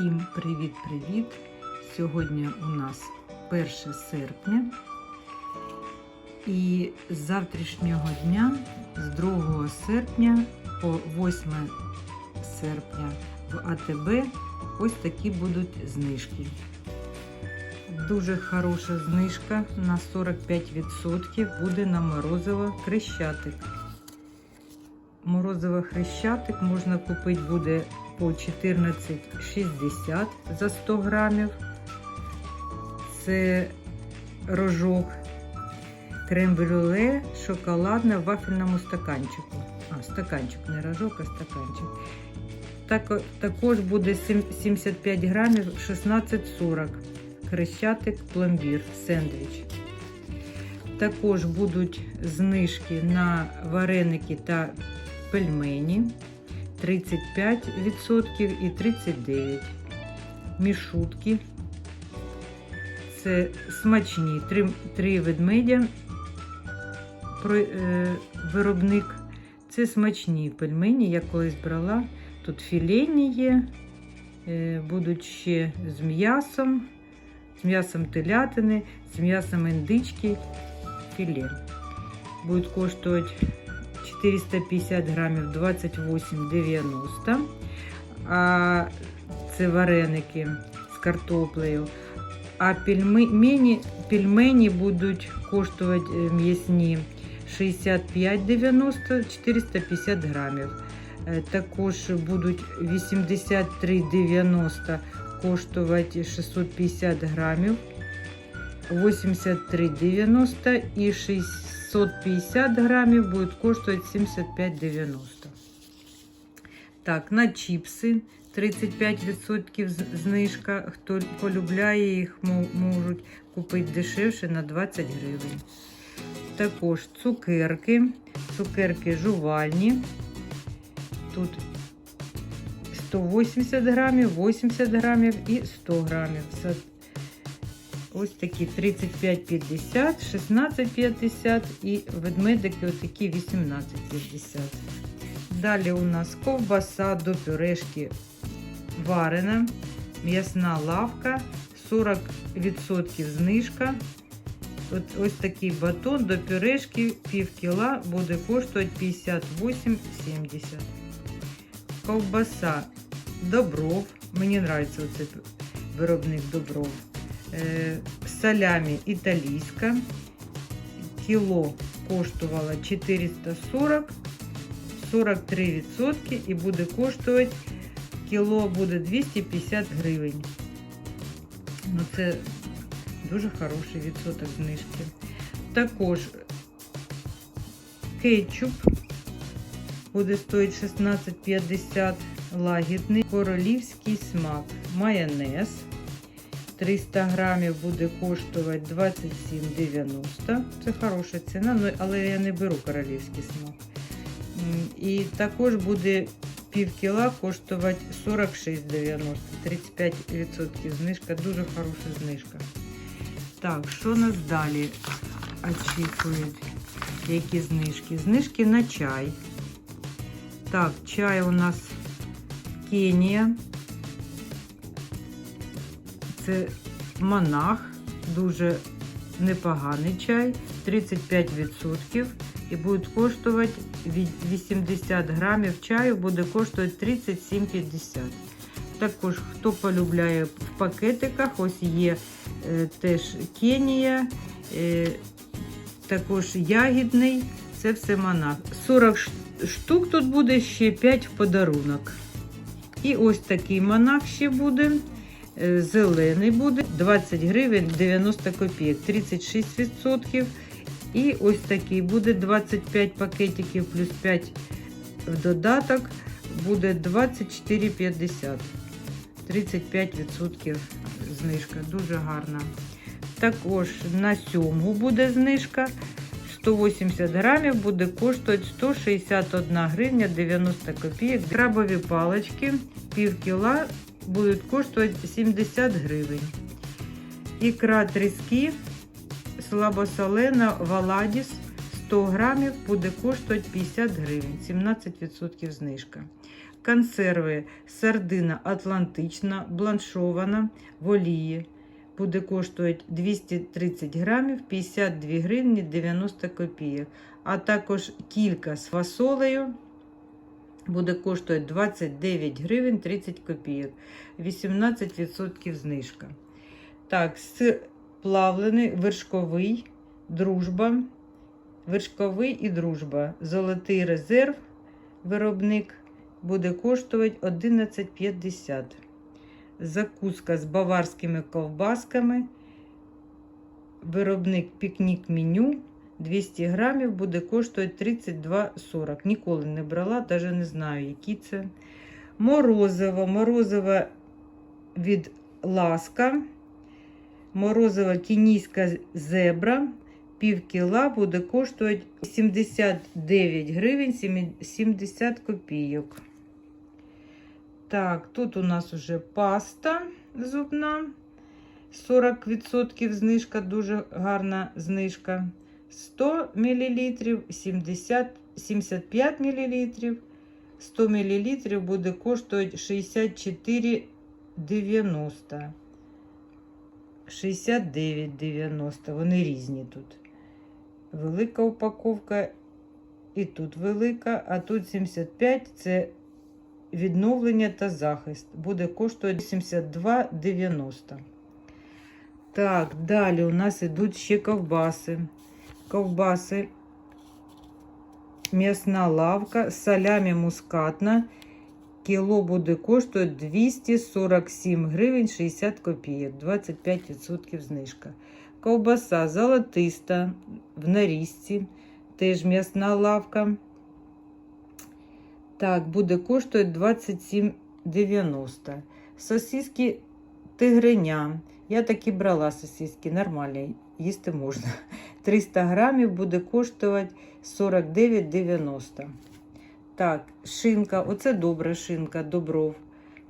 Всім привіт-привіт! Сьогодні у нас 1 серпня. І з завтрашнього дня, з 2 серпня по 8 серпня в АТБ ось такі будуть знижки. Дуже хороша знижка на 45% буде на морозиво хрещатик. Морозиво хрещатик можна купити буде по 14,60 за 100 грамів. Це рожок крем-брюле шоколадне в вафельному стаканчику. А, стаканчик, не рожок, а стаканчик. Так, також буде 75 грамів 16,40. Хрещатик пломбір, сендвіч. Також будуть знижки на вареники та пельмені 35% і 39%. Мішутки. Це смачні. Три, три ведмедя е, виробник. Це смачні пельмені. Я колись брала. Тут філейні є, е, будуть ще з м'ясом, з м'ясом телятини, з м'ясом індички, філе. Будуть коштувати 450 грамів 28,90. А це вареники з картоплею. А пельмені, пельмені будуть коштувати е, м'ясні 65,90 450 грамів. Е, Також будуть 83,90 коштувати 650 грамів. 83,90 і 650 грамів будуть коштувати 75,90. Так, на чіпси 35% знижка. Хто полюбляє їх, можуть купити дешевше на 20 гривень. Також цукерки, цукерки жувальні. Тут 180 грамів, 80 грамів і 100 грамів. Ось такі 35,50, 16,50 і ведмедики отакі 18,50. Далі у нас ковбаса до пюрешки варена, м'ясна лавка, 40% знижка. От, ось такий батон до пюрешки пів кіла буде коштувати 58,70. Ковбаса Добров. Мені подобається оцей виробник Добров. Е, салямі італійська. Кіло коштувало 440, 43% і буде коштувати кіло буде 250 гривень. Ну, це дуже хороший відсоток знижки. Також кетчуп буде стоїть 16,50 лагідний, королівський смак, майонез. 300 грамів буде коштувати 27,90. Це хороша ціна, ну, але я не беру королівський смак. І також буде пів кіла коштувати 46,90. 35% знижка, дуже хороша знижка. Так, що нас далі очікують? Які знижки? Знижки на чай. Так, чай у нас Кенія. Це монах, дуже непоганий чай, 35% і буде коштувати від 80 грамів чаю, буде коштувати 37,50. Також, хто полюбляє в пакетиках, ось є е, теж Кенія, е, також ягідний, це все монах. 40 штук тут буде ще 5 в подарунок. І ось такий монах ще буде. Е, Зелений буде 20 гривень 90 копійок, 36%. І ось такий буде 25 пакетиків плюс 5 в додаток, буде 24,50. 35% знижка, дуже гарна. Також на сьомгу буде знижка. 180 грамів буде коштувати 161 гривня 90 копійок. Крабові палички пів кіла будуть коштувати 70 гривень. Ікра тріски слабосолена Валадіс 100 грамів буде коштувати 50 гривень, 17% знижка. Консерви сардина атлантична, бланшована в олії. Буде коштувати 230 грамів 52 гривні 90 копійок. А також кілька з фасолею буде коштувати 29 гривень 30 копійок. 18% знижка. Так, плавлений, вершковий, дружба. Вершковий і дружба. Золотий резерв. Виробник буде коштувати 11,50. Закуска з баварськими ковбасками. Виробник пікнік меню 200 грамів буде коштувати 32,40. Ніколи не брала, навіть не знаю, які це. Морозиво. Морозиво від ласка. Морозиво кінійська зебра. Пів кіла буде коштувати 79 гривень 70 копійок. Так, тут у нас уже паста зубна. 40% знижка, дуже гарна знижка. 100 мл, 70, 75 мл, 100 мл буде коштувати 64,90. 69,90. Вони різні тут. Велика упаковка і тут велика, а тут 75 це відновлення та захист. Буде коштувати 72,90. Так, далі у нас ідуть ще ковбаси. Ковбаси, м'ясна лавка, салямі мускатна. Кіло буде коштувати 247 гривень 60 копійок, 25% знижка. Ковбаса золотиста в нарізці, теж м'ясна лавка. Так, буде коштувати 27,90. Сосиски тигриня. Я таки брала сосиски, нормальні, їсти можна. 300 грамів буде коштувати 49,90. Так, шинка, оце добра шинка, добров.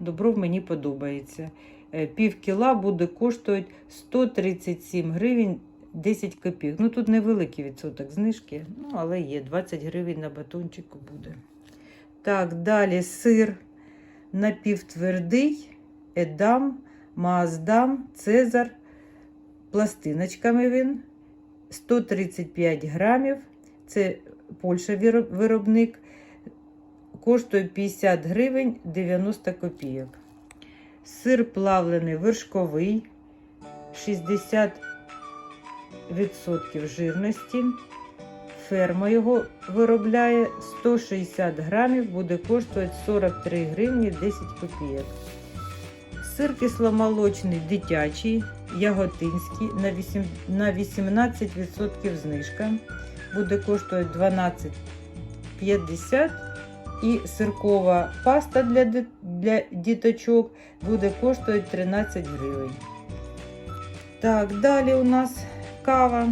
Добров мені подобається. Е, Пів кіла буде коштувати 137 гривень 10 копійок. Ну тут невеликий відсоток знижки, ну, але є 20 гривень на батончику буде. Так, далі сир напівтвердий, едам, мааздам, цезар. Пластиночками він 135 грамів. Це Польща виробник. Коштує 50 гривень 90 копійок. Сир плавлений вершковий 60% жирності. Ферма його виробляє 160 грамів, буде коштувати 43 гривні 10 копійок. Сир кисломолочний дитячий, яготинський на, 8, на 18% знижка. Буде коштувати 12,50 і сиркова паста для, для діточок буде коштувати 13 гривень. Так, далі у нас кава.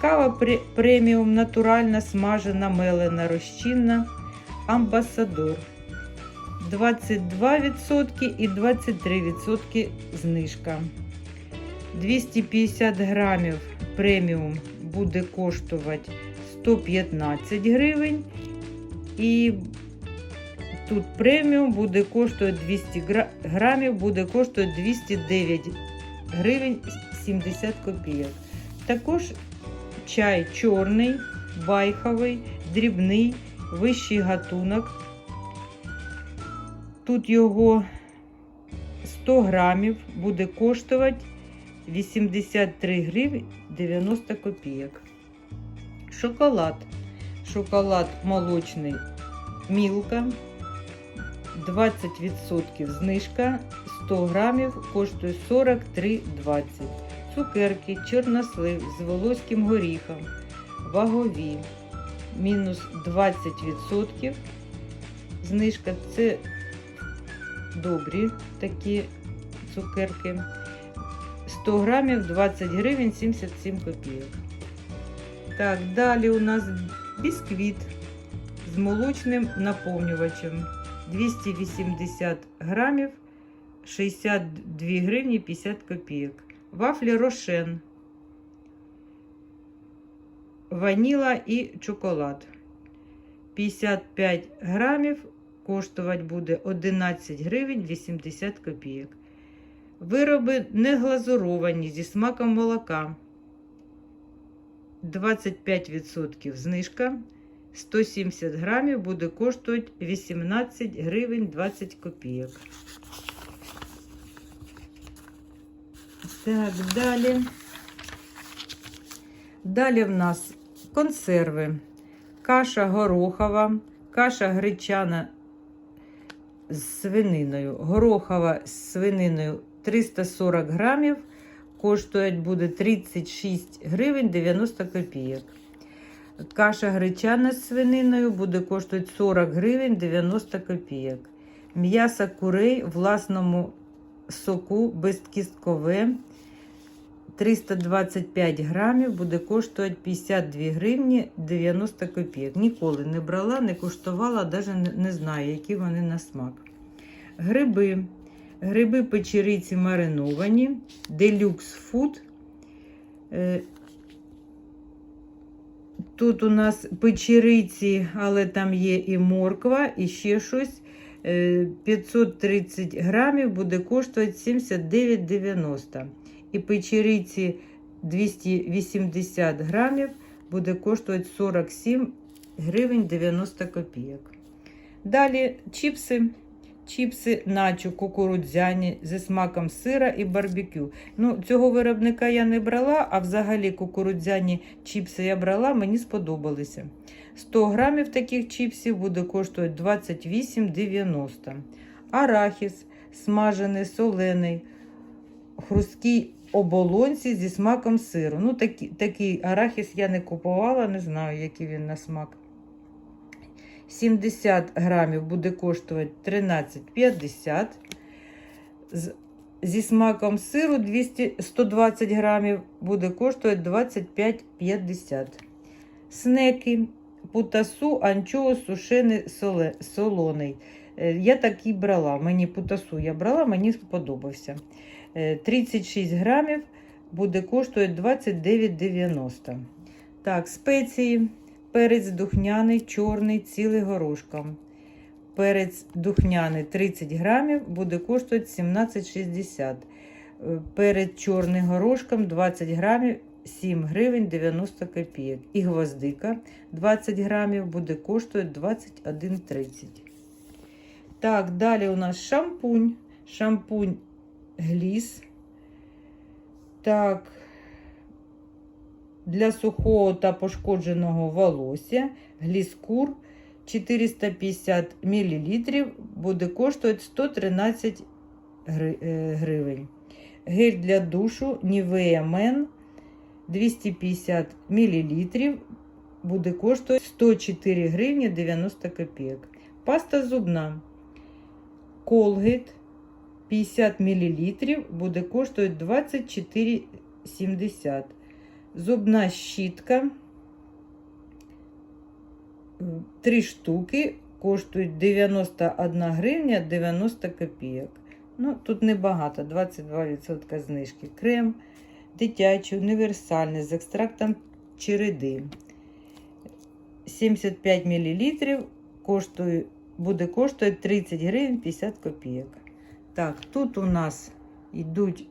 Кава преміум натуральна, смажена, мелена, розчинна, амбасадор. 22% і 23% знижка. 250 грамів преміум буде коштувати 115 гривень. І тут преміум буде коштувати 200 грамів, буде коштувати 209 гривень 70 копійок. Також чай чорний, байховий, дрібний, вищий гатунок. Тут його 100 грамів буде коштувати 83 гривні 90 копійок. Шоколад. Шоколад молочний Мілка. 20% знижка 100 грамів коштує 43,20. Цукерки, чорнослив з волоським горіхом. Вагові. Мінус 20%. Знижка це добрі такі цукерки. 100 грамів 20 гривень 77 копійок. Так, далі у нас бісквіт з молочним наповнювачем. 280 грамів 62 гривні 50 копійок. Вафлі Рошен. Ваніла і чоколад. 55 грамів коштувати буде 11 гривень 80 копійок. Вироби не глазуровані зі смаком молока. 25% знижка. 170 грамів буде коштувати 18 гривень 20 копійок. Так, далі. Далі в нас консерви. Каша горохова, каша гречана з свининою. Горохова з свининою 340 грамів. Коштує буде 36 гривень 90 копійок. Каша гречана з свининою буде коштувати 40 гривень 90 копійок. М'ясо курей в власному соку безкісткове 325 грамів буде коштувати 52 гривні 90 копійок. Ніколи не брала, не куштувала, навіть не знаю, які вони на смак. Гриби. Гриби печериці мариновані, Deluxe Food. Е, Тут у нас печериці, але там є і морква, і ще щось. Е, 530 грамів буде коштувати 79,90. І печериці 280 грамів буде коштувати 47 гривень 90 копійок. Далі чіпси. Чіпси начо кукурудзяні зі смаком сира і барбекю. Ну, цього виробника я не брала, а взагалі кукурудзяні чіпси я брала, мені сподобалися. 100 грамів таких чіпсів буде коштувати 28,90. Арахіс смажений, солений, хрусткий оболонці зі смаком сиру. Ну, такі, такий арахіс я не купувала, не знаю, який він на смак. 70 грамів буде коштувати 13,50. Зі смаком сиру 200, 120 грамів буде коштувати 25,50. Снеки, путасу, анчоус, сушений, солоний. Е, Я такий брала. Мені путасу я брала, мені сподобався. Е, 36 грамів буде коштувати 29,90. Так, спеції. Перець духняний, чорний, цілий горошком. Перець духняний 30 грамів буде коштувати 17,60. Е, Перець чорний горошком 20 грамів 7 гривень 90 копійок. І гвоздика 20 грамів буде коштувати 21,30. Так, далі у нас шампунь. Шампунь гліс. Так, для сухого та пошкодженого волосся гліскур 450 мл буде коштувати 113 е, гривень. Гель для душу Nivea Men 250 мл буде коштувати 104 гривні 90 копійок. Паста зубна Colgate 50 мл буде коштувати 24,70 Зубна щітка. Три штуки коштують 91 гривня 90 копійок. Ну, тут небагато, 22% знижки. Крем дитячий, універсальний з екстрактом череди. 75 мл коштує, буде коштувати 30 гривень 50 копійок. Так, тут у нас йдуть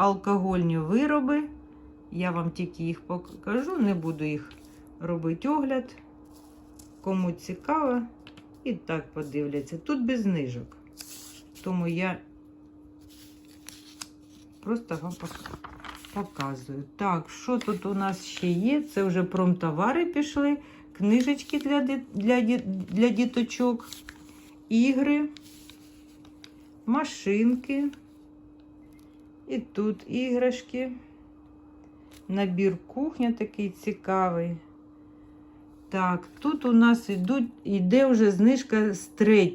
алкогольні вироби. Я вам тільки їх покажу, не буду їх робити огляд. Кому цікаво, і так подивляться. Тут без знижок. Тому я просто вам показую. Так, що тут у нас ще є? Це вже промтовари пішли, книжечки для, для, для діточок, ігри, машинки. І тут іграшки. Набір кухня такий цікавий. Так, тут у нас ідуть, йде вже знижка з 3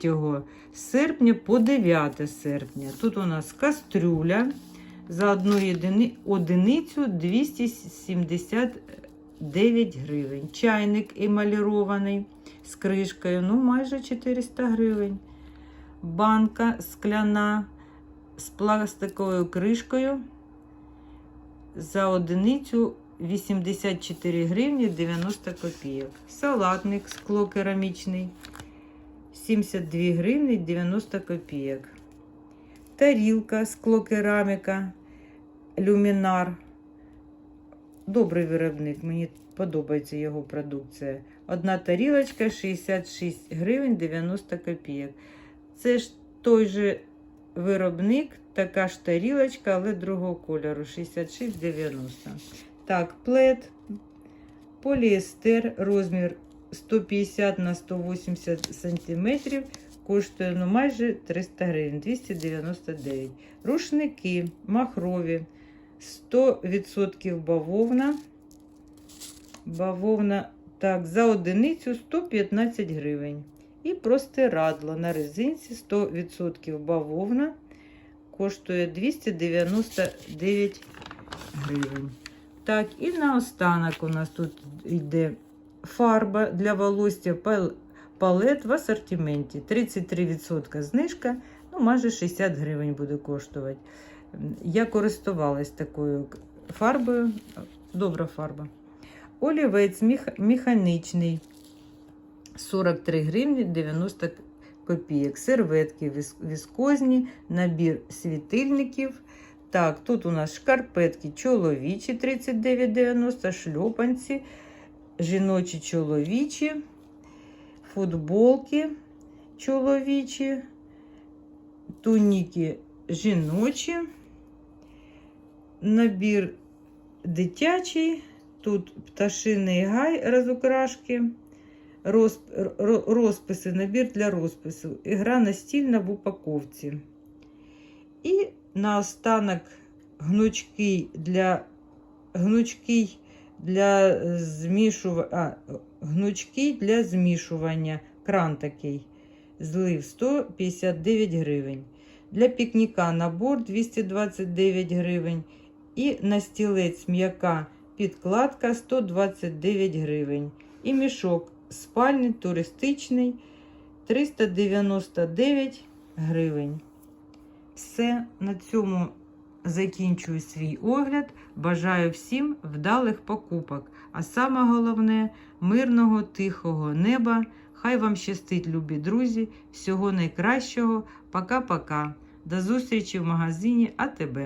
серпня по 9 серпня. Тут у нас кастрюля за одну єдини, одиницю 279 гривень. Чайник емалірований з кришкою, ну майже 400 гривень. Банка скляна з пластиковою кришкою за одиницю 84 гривні 90 копійок. Салатник скло керамічний 72 гривні 90 копійок. Тарілка, склокераміка, люмінар. Добрий виробник, мені подобається його продукція. Одна тарілочка 66 гривень 90 копійок. Це ж той же виробник, така ж тарілочка, але другого кольору 66,90. Так, плед, поліестер, розмір 150 на 180 сантиметрів. Коштує ну, майже 300 гривень, 299. Рушники махрові, 100% бавовна. Бавовна, так, за одиницю 115 гривень. І простирадло на резинці 100% бавовна. Коштує 299 гривень. Так, і наостанок у нас тут йде фарба для волосся палет в асортименті. 33% знижка, ну майже 60 гривень буде коштувати. Я користувалась такою фарбою. Добра фарба. Олівець мех- механічний 43 гривні 90 копійок. Серветки віс- віскозні, набір світильників. Так, тут у нас шкарпетки чоловічі 39,90, шльопанці, жіночі чоловічі, футболки чоловічі, туніки жіночі, набір дитячий, тут пташиний гай розукрашки, розписи, набір для розпису, ігра настільна в упаковці. І наостанок гнучкий для гнучкий для змішування, гнучкий для змішування. Кран такий. Злив 159 гривень. Для пікніка набор 229 гривень. І на стілець м'яка підкладка 129 гривень. І мішок спальний туристичний 399 гривень. Все на цьому закінчую свій огляд. Бажаю всім вдалих покупок. А саме головне мирного, тихого неба. Хай вам щастить, любі друзі. Всього найкращого. Пока-пока. До зустрічі в магазині АТБ.